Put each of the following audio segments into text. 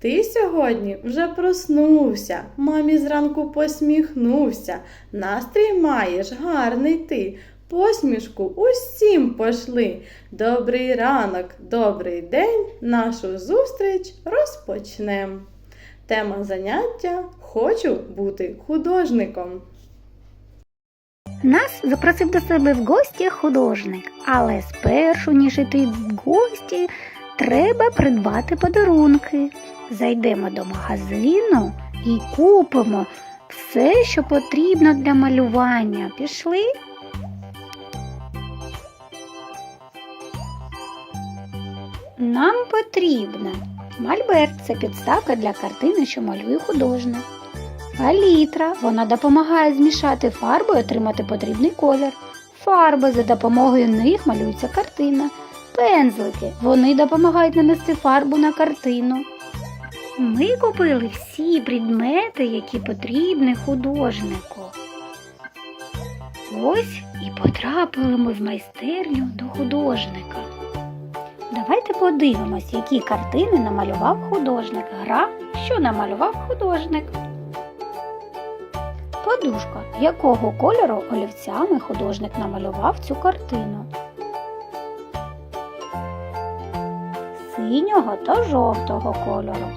Ти сьогодні вже проснувся, мамі зранку посміхнувся. Настрій маєш гарний ти. Посмішку усім пошли. Добрий ранок, добрий день. Нашу зустріч розпочнем. Тема заняття Хочу бути художником. Нас запросив до себе в гості художник, але спершу, ніж іти в гості, треба придбати подарунки. Зайдемо до магазину і купимо все, що потрібно для малювання. Пішли? Нам потрібно мольберт це підставка для картини, що малює художник. Палітра. Вона допомагає змішати фарбу і отримати потрібний колір. Фарби за допомогою них малюється картина. Пензлики. Вони допомагають нанести фарбу на картину. Ми купили всі предмети, які потрібні художнику. Ось і потрапили ми в майстерню до художника. Давайте подивимось, які картини намалював художник. Гра, що намалював художник. Подушка, якого кольору олівцями художник намалював цю картину? Синього та жовтого кольору.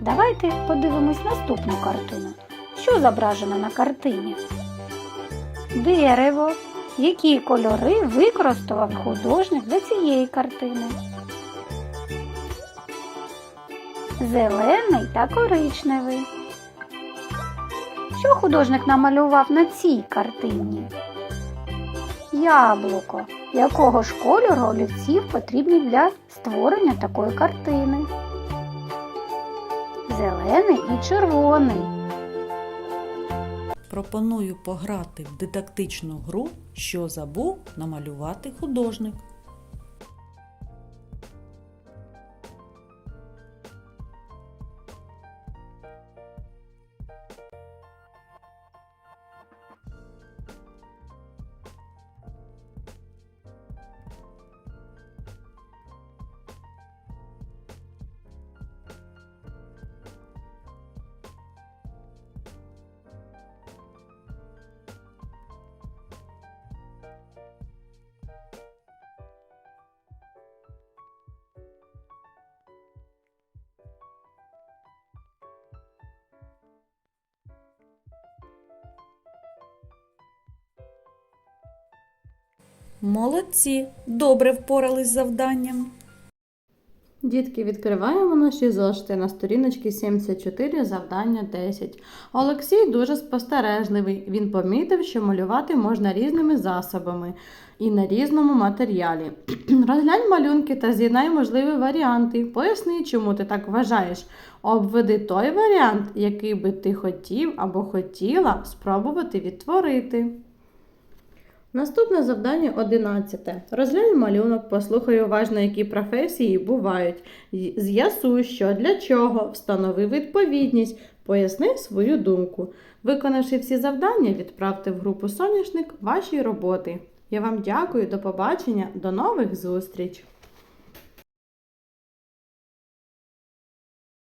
Давайте подивимось наступну картину. Що зображено на картині? Дерево. Які кольори використав художник для цієї картини? Зелений та коричневий. Що художник намалював на цій картині? Яблуко. Якого ж кольору олівців потрібні для створення такої картини? Зелений і червоний. Пропоную пограти в дидактичну гру, що забув намалювати художник. Молодці! Добре впорались з завданням. Дітки, відкриваємо наші зошити на сторіночці 74, завдання 10. Олексій дуже спостережливий. Він помітив, що малювати можна різними засобами і на різному матеріалі. Розглянь малюнки та з'єднай можливі варіанти. Поясни, чому ти так вважаєш. Обведи той варіант, який би ти хотів або хотіла спробувати відтворити. Наступне завдання 11. Розглянь малюнок, послухай уважно, які професії бувають. З'ясуй, що для чого, встанови відповідність, поясни свою думку. Виконавши всі завдання, відправте в групу Соняшник ваші роботи. Я вам дякую, до побачення, до нових зустріч!